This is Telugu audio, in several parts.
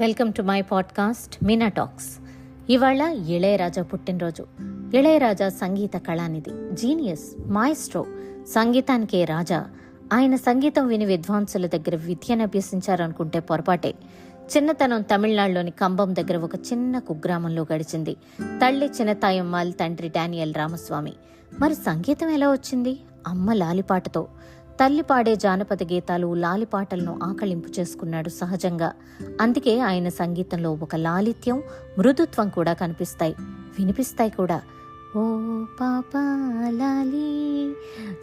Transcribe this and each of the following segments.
Welcome to my podcast Meena talks. ఇవాళ ఇళయరాజా పుట్టినరోజు. ఇళయరాజా సంగీత కళానిధి జీనియస్ మాయిస్ట్రో సంగీతానికే రాజా. ఆయన సంగీతం విని విద్వాంసుల దగ్గర విద్యను అభ్యసించారనుకుంటే పొరపాటే. చిన్నతనం తమిళనాడులోని కంబం దగ్గర ఒక చిన్న కుగ్రామంలో గడిచింది. తల్లి చిన్నతాయమ్మాల్ తండ్రి డానియల్ రామస్వామి. మరి సంగీతం ఎలా వచ్చింది? అమ్మ లాలిపాటతో. తల్లి పాడే జానపద గీతాలు లాలిపాటలను ఆకళింపు చేసుకున్నాడు సహజంగా. అందుకే ఆయన సంగీతంలో ఒక లాలిత్యం మృదుత్వం కూడా కనిపిస్తాయి. వినిపిస్తాయి కూడా. ఓ పాపా లాలి.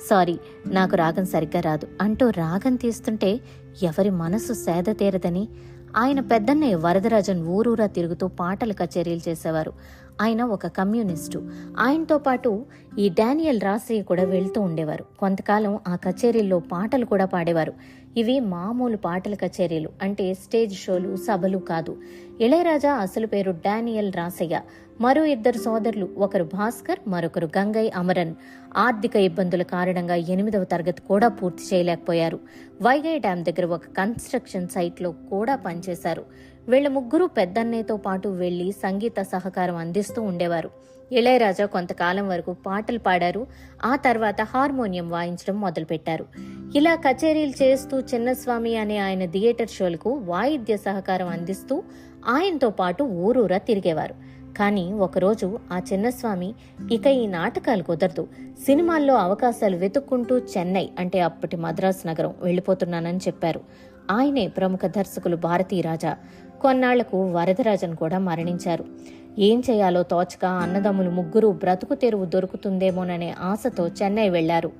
సారీ నాకు రాగం సరిగ్గా రాదు. అంటూ రాగం తీస్తుంటే ఎవరి మనసు సేద తీరదని. ఆయన పెద్దన్నయ్య వరదరాజన్ ఊరూరా తిరుగుతూ పాటల కచేరీలు చేసేవారు. ఆయన ఒక కమ్యూనిస్టు. ఆయనతో పాటు ఈ డానియల్ రాసయ్య కూడా వెళ్తూ ఉండేవారు. కొంతకాలం ఆ కచేరీల్లో పాటలు కూడా పాడేవారు. ఇవి మామూలు పాటల కచేరీలు అంటే స్టేజ్ షోలు సభలు కాదు. ఇళయరాజా అసలు పేరు డానియల్ రాసయ్య మరో ఇద్దరు సోదరులు ఒకరు భాస్కర్ మరొకరు గంగై అమరన్. ఆర్థిక ఇబ్బందుల కారణంగా ఎనిమిదవ తరగతి కూడా పూర్తి చేయలేకపోయారు. వైగై డ్యాం దగ్గర ఒక కన్స్ట్రక్షన్ సైట్లో కూడా పనిచేశారు. వీళ్ళ ముగ్గురు పెద్దన్నయ్యతో పాటు వెళ్ళి సంగీత సహకారం అందిస్తూ ఉండేవారు. ఇళయరాజా కొంతకాలం వరకు పాటలు పాడారు. ఆ తర్వాత హార్మోనియం వాయించడం మొదలుపెట్టారు. ఇలా కచేరీలు చేస్తూ చిన్నస్వామి అనే ఆయన థియేటర్ షోలకు వాయిద్య సహకారం అందిస్తూ ఆయనతో పాటు ఊరూరా తిరిగేవారు. కానీ ఒకరోజు ఆ చిన్నస్వామి ఇక ఈ నాటకాలు కుదరదు. సినిమాల్లో అవకాశాలు వెతుక్కుంటూ చెన్నై అంటే అప్పటి మద్రాసు నగరం వెళ్ళిపోతున్నానని చెప్పారు. ఆయనే ప్రముఖ దర్శకులు భారతీ రాజా కొన్నాళ్ళకు వరదరాజన్ కూడా మరణించారు. ఏం చేయాలో తోచక అన్నదమ్ములు ముగ్గురు బ్రతుకు తెరువు దొరుకుతుందేమోననే ఆశతో చెన్నై వెళ్ళారు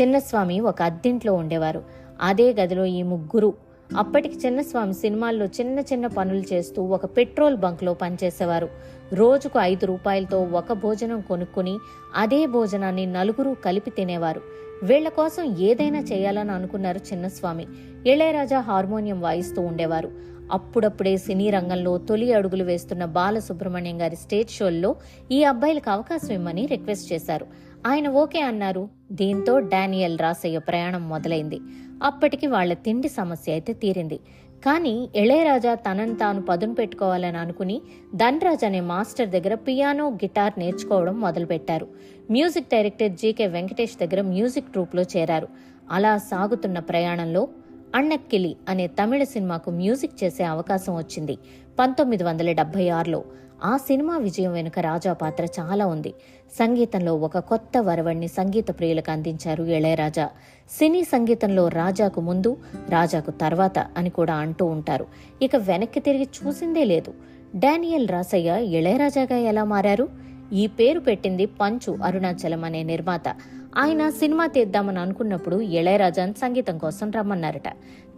చిన్నస్వామి ఒక అద్దింట్లో ఉండేవారు. అదే గదిలో ఈ ముగ్గురు. అప్పటికి చిన్నస్వామి సినిమాల్లో చిన్న చిన్న పనులు చేస్తూ ఒక పెట్రోల్ బంక్లో పనిచేసేవారు. రోజుకు ఐదు రూపాయలతో ఒక భోజనం కొనుక్కుని అదే భోజనాన్ని నలుగురు కలిపి తినేవారు. వీళ్ళ కోసం ఏదైనా చేయాలని అనుకున్నారు చిన్నస్వామి. ఇళయరాజా హార్మోనియం వాయిస్తూ ఉండేవారు. అప్పుడప్పుడే సినీ రంగంలో తొలి అడుగులు వేస్తున్న బాలసుబ్రహ్మణ్యం గారి స్టేజ్ షోల్లో ఈ అబ్బాయిలకు అవకాశం ఇమ్మని రిక్వెస్ట్ చేశారు. ఆయన ఓకే అన్నారు. దీంతో డానియల్ రాసయ్య ప్రయాణం మొదలైంది. అప్పటికి వాళ్ళ తిండి సమస్య అయితే తీరింది. కానీ ఇళయరాజా తనను తాను పదును పెట్టుకోవాలని అనుకుని ధన్రాజ్ అనే మాస్టర్ దగ్గర పియానో గిటార్ నేర్చుకోవడం మొదలుపెట్టారు. మ్యూజిక్ డైరెక్టర్ జీకే వెంకటేష్ దగ్గర మ్యూజిక్ ట్రూప్లో చేరారు. అలా సాగుతున్న ప్రయాణంలో అన్నక్కిలి అనే తమిళ సినిమాకు మ్యూజిక్ చేసే అవకాశం వచ్చింది. పంతొమ్మిది వందల డెబ్బై ఆరులో ఆ సినిమా విజయం వెనుక రాజా పాత్ర చాలా ఉంది. సంగీతంలో ఒక కొత్త వరవణ్ణి సంగీత ప్రియులకు అందించారు ఇళయరాజా. సినీ సంగీతంలో రాజాకు ముందు రాజాకు తర్వాత అని కూడా అంటూ ఉంటారు. ఇక వెనక్కి తిరిగి చూసిందే లేదు. డానియల్ రాసయ్య ఇళయరాజాగా ఎలా మారారు? ఈ పేరు పెట్టింది పంచు అరుణాచలం అనే నిర్మాత. ఆయన సినిమా తీద్దామని అనుకున్నప్పుడు ఇళయరాజాన్ సంగీతం కోసం రమ్మన్నారట.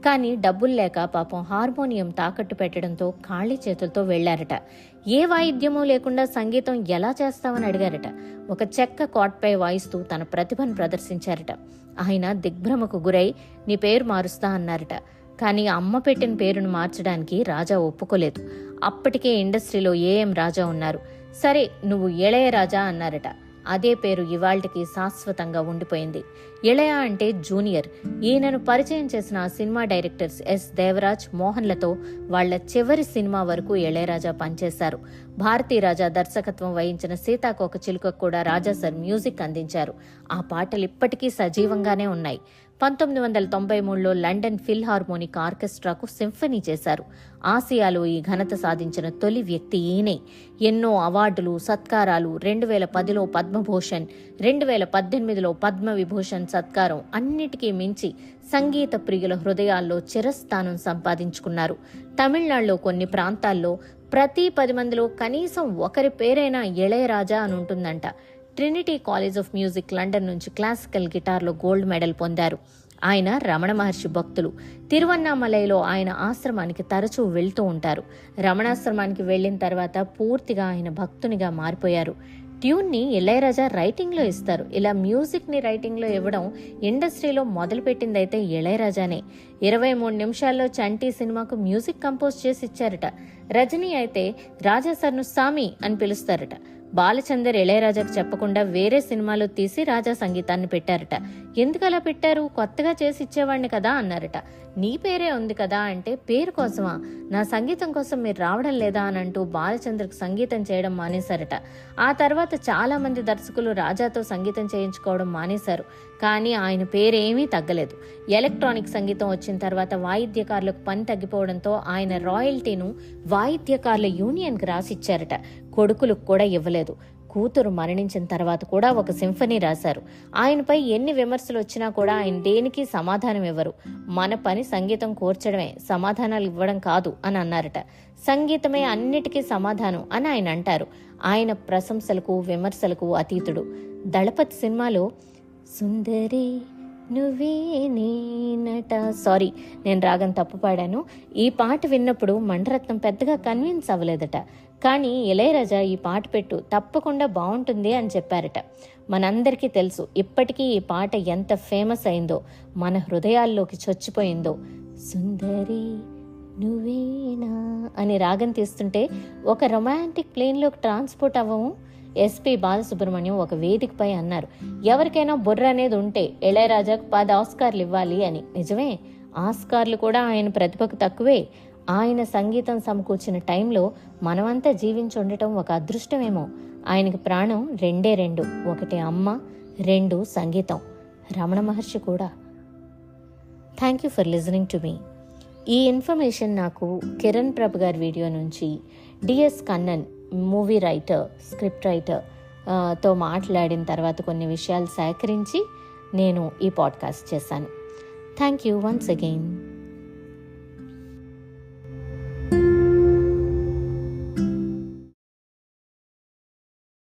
కానీ డబ్బులు లేక పాపం హార్మోనియం తాకట్టు పెట్టడంతో ఖాళీ చేతులతో వెళ్ళారట. ఏ వాయిద్యమూ లేకుండా సంగీతం ఎలా చేస్తామని అడిగారట. ఒక చెక్క కోట్పై వాయిస్తూ తన ప్రతిభను ప్రదర్శించారట. ఆయన దిగ్భ్రమకు గురై నీ పేరు మారుస్తా అన్నారట. కానీ అమ్మ పెట్టిన పేరును మార్చడానికి రాజా ఒప్పుకోలేదు. అప్పటికే ఇండస్ట్రీలో ఏఎం రాజా ఉన్నారు. సరే నువ్వు ఇళయరాజా అన్నారట. అదే పేరు ఇవాళ్టికి శాశ్వతంగా ఉండిపోయింది. ఇళయ అంటే జూనియర్. ఈయనను పరిచయం చేసిన సినిమా డైరెక్టర్స్ ఎస్ దేవరాజ్ మోహన్లతో వాళ్ళ చివరి సినిమా వరకు ఇళయరాజా పనిచేశారు. భారతీరాజా దర్శకత్వం వహించిన సీతాకోక చిలుక కూడా రాజా సార్ మ్యూజిక్ అందించారు. ఆ పాటలు ఇప్పటికీ సజీవంగానే ఉన్నాయి. పంతొమ్మిది వందల తొంభై మూడులో లండన్ ఫిల్ హార్మోనిక్ ఆర్కెస్ట్రాకు సింఫనీ చేశారు. ఆసియాలో ఈ ఘనత సాధించిన తొలి వ్యక్తి ఈయనే. ఎన్నో అవార్డులు సత్కారాలు రెండు వేల పదిలో పద్మభూషణ్ రెండు వేల పద్దెనిమిదిలో పద్మ విభూషణ్ సత్కారం అన్నిటికీ మించి సంగీత ప్రియుల హృదయాల్లో చిరస్థానం సంపాదించుకున్నారు. తమిళనాడులో కొన్ని ప్రాంతాల్లో ప్రతి పది మందిలో కనీసం ఒకరి పేరైనా ఇళయరాజా అని ఉంటుందంట. Trinity college of music London నుంచి క్లాసికల్ గిటార్లో గోల్డ్ మెడల్ పొందారు. ఆయన రమణ మహర్షి భక్తులు. తిరువన్నామలైలో ఆయన ఆశ్రమానికి తరచూ వెళ్తూ ఉంటారు. రమణాశ్రమానికి వెళ్ళిన తర్వాత పూర్తిగా ఆయన భక్తునిగా మారిపోయారు. ట్యూన్ని ఇళయరాజా రైటింగ్లో ఇస్తారు. ఇలా మ్యూజిక్ని రైటింగ్లో ఇవ్వడం ఇండస్ట్రీలో మొదలుపెట్టిందైతే ఇళయరాజానే. ఇరవై మూడు నిమిషాల్లో చంటి సినిమాకు మ్యూజిక్ కంపోజ్ చేసి ఇచ్చారట. రజనీ అయితే రాజా సార్ను సామి అని పిలుస్తారట. బాలచందర్ ఇళయరాజాకు చెప్పకుండా వేరే సినిమాలో తీసి రాజా సంగీతాన్ని పెట్టారట. ఎందుకు అలా పెట్టారు? కొత్తగా చేసి ఇచ్చేవాడిని కదా అన్నారట. నీ పేరే ఉంది కదా అంటే పేరు కోసమా? నా సంగీతం కోసం మీరు రావడం లేదా అని అంటూ బాలచంద్రకు సంగీతం చేయడం మానేశారట. ఆ తర్వాత చాలా మంది దర్శకులు రాజాతో సంగీతం చేయించుకోవడం మానేశారు. కానీ ఆయన పేరేమీ తగ్గలేదు. ఎలక్ట్రానిక్ సంగీతం వచ్చిన తర్వాత వాయిద్యకారులకు పని తగ్గిపోవడంతో ఆయన రాయల్టీను వాయిద్యకారుల యూనియన్కి రాసిచ్చారట. కొడుకులకు కూడా ఇవ్వలేదు. కూతురు మరణించిన తర్వాత కూడా ఒక సింఫనీ రాశారు. ఆయనపై ఎన్ని విమర్శలు వచ్చినా కూడా ఆయన దేనికి సమాధానం ఇవ్వరు. మన పని సంగీతం కూర్చడమే సమాధానాలు ఇవ్వడం కాదు అని అన్నారట. సంగీతమే అన్నిటికీ సమాధానం అని ఆయన అంటారు. ఆయన ప్రశంసలకు విమర్శలకు అతీతుడు. దళపతి సినిమాలో సుందరి నువ్వే నేనట సారీ నేను రాగం తప్పు పాడాను. ఈ పాట విన్నప్పుడు మండరత్నం పెద్దగా కన్విన్స్ అవ్వలేదట. కానీ ఇళయరాజా ఈ పాట పెట్టు తప్పకుండా బాగుంటుంది అని చెప్పారట. మనందరికీ తెలుసు ఇప్పటికీ ఈ పాట ఎంత ఫేమస్ అయిందో మన హృదయాల్లోకి చొచ్చిపోయిందో. సుందరి నువ్వేనా అని రాగం తీస్తుంటే ఒక రొమాంటిక్ ప్లేన్లోకి ట్రాన్స్పోర్ట్ అవ్వము ఎస్పి బాలసుబ్రహ్మణ్యం ఒక వేదికపై అన్నారు ఎవరికైనా బుర్ర అనేది ఉంటే ఇళయరాజాకు పది ఆస్కార్లు ఇవ్వాలి అని. నిజమే ఆస్కార్లు కూడా ఆయన ప్రతిభకు తక్కువే. ఆయన సంగీతం సమకూర్చిన టైంలో మనమంతా జీవించి ఉండటం ఒక అదృష్టమేమో. ఆయనకి ప్రాణం రెండే రెండు ఒకటి అమ్మ రెండు సంగీతం. రమణ మహర్షి కూడా thank you for listening to me ఈ ఇన్ఫర్మేషన్ నాకు కిరణ్ ప్రభు గారి వీడియో నుంచి DS Kannan movie writer script రైటర్తో మాట్లాడిన తర్వాత కొన్ని విషయాలు సేకరించి నేను ఈ పాడ్కాస్ట్ చేశాను. Thank you once again.